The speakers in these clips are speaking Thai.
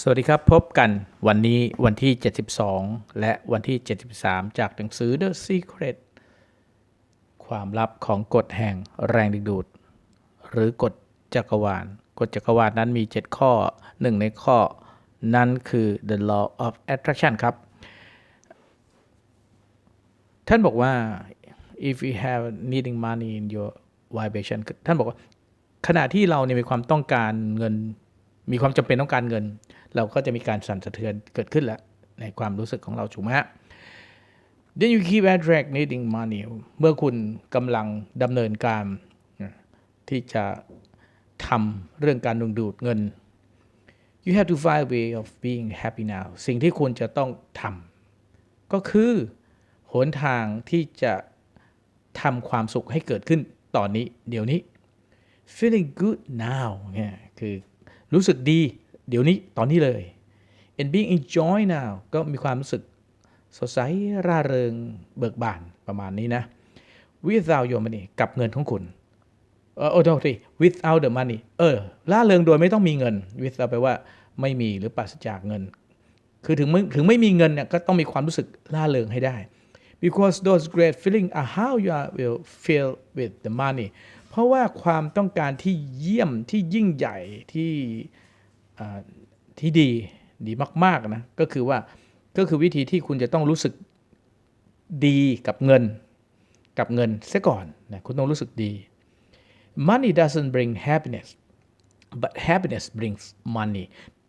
สวัสดีครับ พบกันวันนี้วันที่ 72 และวันที่ 73 จากหนังสือ The Secret ความลับของกฎแห่งแรงดึงดูด หรือกฎจักรวาลกฎจักรวาลนั้นมี 7 ข้อหนึ่งในข้อ นั้นคือ the law of attraction ครับ ท่านบอกว่า if you have needing money in your vibration ท่านบอกว่าขณะที่เราเนี่ยมีความต้องการเงิน มีความจำเป็นต้องการเงิน เราก็จะมีการสั่นสะเทือนเกิดขึ้นแล้วในความรู้สึกของเราถูกไหมฮะ then you keep attract needing money เมื่อคุณกำลังดำเนินการที่จะทำเรื่องการดึงดูดเงิน you have to find a way of being happy now สิ่งที่คุณจะต้องทำก็คือหนทางที่จะทำความสุขให้เกิดขึ้นตอนนี้ เดี๋ยวนี้ feeling good now เนี่ยคือ รู้สึกดี เดี๋ยวนี้ตอนนี้เลย and being enjoy now ก็มีความรู้สึกสดใสร่าเริงเบิกบานประมาณนี้นะ without your money กับเงินของคุณเออโอ้โทษที without the money เออร่าเริงโดยไม่ต้องมีเงิน without แปลว่าไม่มีหรือปราศจากเงิน คือถึงไม่ถึงไม่มีเงินเนี่ยก็ต้องมีความรู้สึกร่าเริงให้ได้ because those great feeling are how you are will feel with the money เพราะว่าความต้องการที่เยี่ยมที่ยิ่งใหญ่ที่ที่ดีดีมากๆนะก็คือว่าก็คือวิธีที่คุณจะต้องรู้สึกดีกับเงิน กับเงินเสียก่อนนะคุณต้องรู้สึกดี money doesn't bring happiness but happiness brings money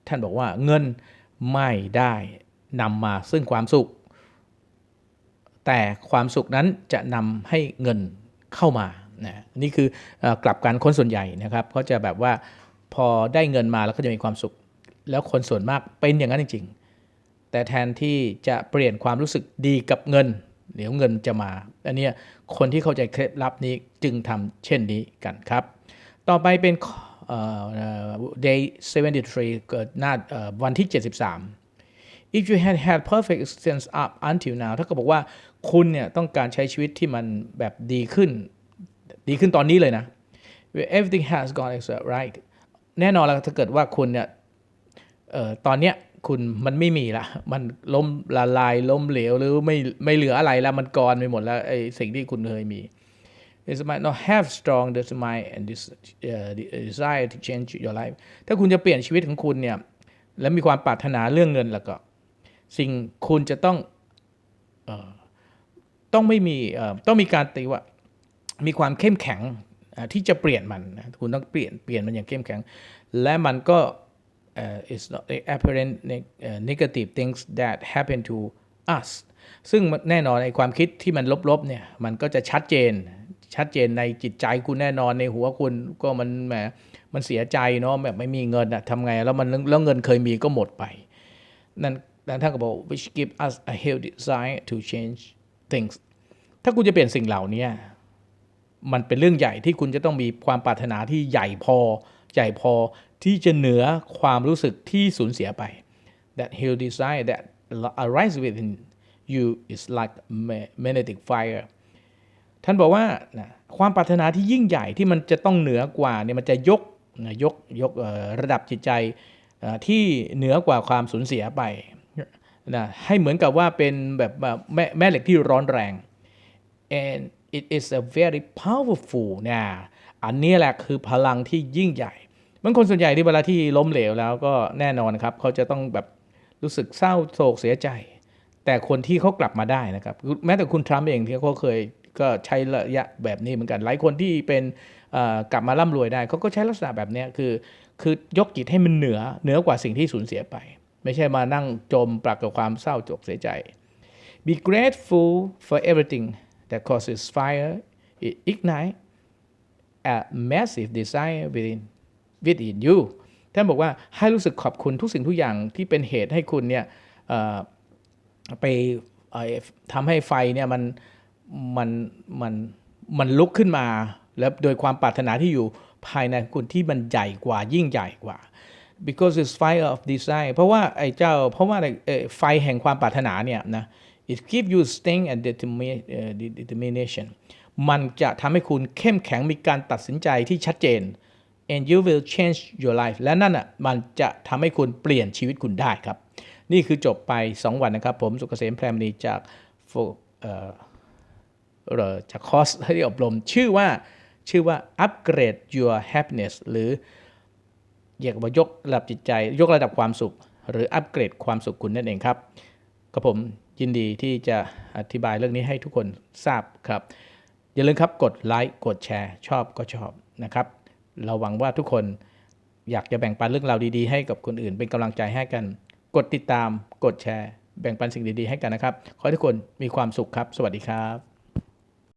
ท่านบอกว่าเงินไม่ได้นำมาซึ่งความสุข แต่ความสุขนั้นจะนำให้เงินเข้ามานะนี่คืออกลับกันคนส่วนใหญ่นะครับเขาจะแบบว่าพอได้เงินมาแล้วก็จะมีความสุข แล้วคนส่วนมากเป็นอย่างนั้นจริง ๆ แต่แทนที่จะเปลี่ยนความรู้สึกดีกับเงินเดี๋ยวเงินจะมาอันนี้คนที่เข้าใจเคล็ดลับนี้จึงทำเช่นนี้กันครับ ต่อไปเป็น day 73เกิดหน้าเอ่อวันที่ 73 if you had had perfect existence up until now ถ้าก็บอกว่าคุณเนี่ยต้องการใช้ชีวิตที่มันแบบดีขึ้น ดีขึ้นตอนนี้เลยนะ everything has gone as right แน่นอนแล้วถ้าเกิดว่าคุณเนี่ยออตอนเนี้ยคุณมันไม่มีละมันล้มละลายล้มเหลวหรือไม่ไม่เหลืออะไรแล้วมันกรไปหมดแล้วไอ้สิ่งที่คุณเคยมี is might not have strong determine and this uh, desire to change your life ถ้าคุณจะเปลี่ยนชีวิตของคุณเนี่ย และมีความปรารถนาเรื่องเงินแล้วก็ สิ่งคุณจะต้องออต้องไม่มีต้องมีการตีว่ามีความเข้มแข็งที่จะเปลี่ยนมันนะคุณต้องเปลี่ยนเปลี่ยนมันอย่างเข้มแข็ง และมันก็ is not apparent negative things that happen to us ซึ่งแน่นอนไอ้ความคิดที่มันลบๆเนี่ยมันก็จะชัดเจนชัดเจนในจิตใจคุณแน่นอนในหัวคุณก็มันแหมมันเสียใจเนาะแบบไม่มีเงินอะทำไงแล้วมันแล้วเงินเคยมีก็หมดไป นั่น นั่นท่านก็บอก which give us a healthy desire to change things ถ้าคุณจะเปลี่ยนสิ่งเหล่านี้มันเป็นเรื่องใหญ่ที่คุณจะต้องมีความปรารถนาที่ใหญ่พอ ใหญ่พอที่จะเหนือความรู้สึกที่สูญเสียไป that healthy desire that arise within you is like magnetic fire ท่านบอกว่านะความปรารถนาที่ยิ่งใหญ่ที่มันจะต้องเหนือกว่าเนี่ยมันจะยกยกยกระดับจิตใจที่เหนือกว่าความสูญเสียไป นะให้เหมือนกับว่าเป็นแบบแม่แม่เหล็กที่ร้อนแรง and it is a very powerful นะอันนี้แหละคือพลังที่ยิ่งใหญ่บางคนส่วนใหญ่ที่เวลาที่ล้มเหลวแล้วก็แน่นอนครับ เขาจะต้องแบบรู้สึกเศร้าโศกเสียใจ แต่คนที่เขากลับมาได้นะครับ แม้แต่คุณทรัมป์เองที่เขาเคยก็ใช้ระยะแบบนี้เหมือนกัน หลายคนที่เป็นกลับมาร่ำรวยได้ เขาก็ใช้ลักษณะแบบนี้คือ คือยกจิตให้มันเหนือเหนือกว่าสิ่งที่สูญเสียไป ไม่ใช่มานั่งจมปลักกับความเศร้าโศกเสียใจ Be grateful for everything that causes fire it ignite a massive desire within within you ท่านบอกว่าให้รู้สึกขอบคุณทุกสิ่งทุกอย่างที่เป็นเหตุให้คุณเนี่ยไปทำให้ไฟเนี่ยมันมันมันมันลุกขึ้นมา แล้วโดยความปรารถนาที่อยู่ภายในคุณที่มันใหญ่กว่ายิ่งใหญ่กว่า because it's fire of desire เพราะว่าไอ้เจ้าเพราะว่าไอ่อไฟแห่งความปรารถนาเนี่ยนะ it give you strength and determination มันจะทำให้คุณเข้มแข็งมีการตัดสินใจที่ชัดเจน and you will change your life และนั่นอะมันจะทำให้คุณเปลี่ยนชีวิตคุณได้ครับ นี่คือจบไป 2 วันนะครับ ผมสุกเกษมแพรมณีจากจากคอร์สที่อบรมชื่อว่าชื่อว่า upgrade your happiness หรือ เรียกว่ายกระดับจิตใจ ยกระดับความสุข หรืออัปเกรดความสุขคุณนั่นเองครับกับผมยินดีที่จะอธิบายเรื่องนี้ให้ทุกคนทราบครับ อย่าลืมครับกดไลค์กดแชร์ ชอบก็ชอบนะครับ เราหวังว่าทุกคนอยากจะแบ่งปันเรื่องราวดีๆ ให้กับคนอื่น เป็นกำลังใจให้กัน กดติดตาม กดแชร์ แบ่งปันสิ่งดีๆ ให้กันนะครับ ขอให้ทุกคนมีความสุขครับ สวัสดีครับ